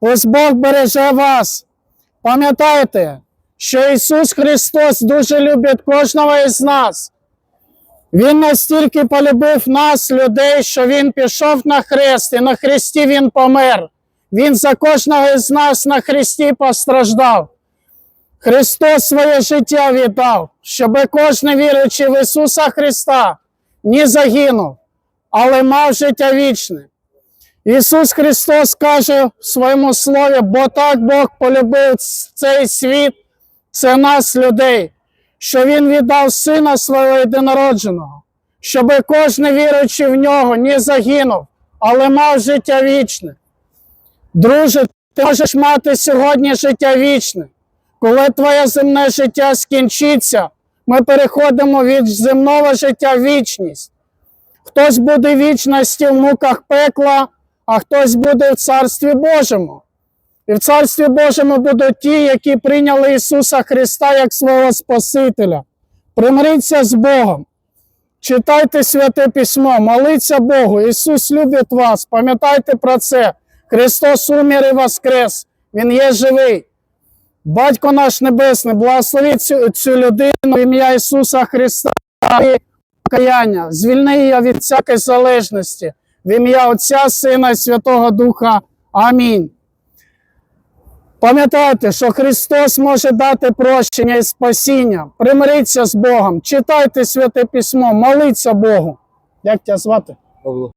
Ось Бог береже вас. Пам'ятайте, що Ісус Христос дуже любить кожного із нас. Він настільки полюбив нас, людей, що Він пішов на хрест, і на хресті Він помер. Він за кожного із нас на хресті постраждав. Христос своє життя віддав, щоб кожен віруючий в Ісуса Христа не загинув, але мав життя вічне. Ісус Христос каже в своєму слові, бо так Бог полюбив цей світ, це нас, людей, що Він віддав Сина свого єдинородженого, щоб кожен віруючий в нього не загинув, але мав життя вічне. Друже, ти можеш мати сьогодні життя вічне. Коли твоє земне життя скінчиться, ми переходимо від земного життя в вічність. Хтось буде вічності в муках пекла, а хтось буде в Царстві Божому. І в Царстві Божому будуть ті, які прийняли Ісуса Христа як свого Спасителя. Примиріться з Богом. Читайте святе письмо, моліться Богу. Ісус любить вас. Пам'ятайте про це. Христос умер і воскрес. Він є живий. Батько наш Небесний, благослови цю, цю людину ім'я Ісуса Христа і покаяння. Звільни її від всякої залежності. В ім'я Отця, Сина і Святого Духа. Амінь. Пам'ятайте, що Христос може дати прощення і спасіння. Примиріться з Богом, читайте святе письмо, моліться Богу. Як тебе звати? Павло.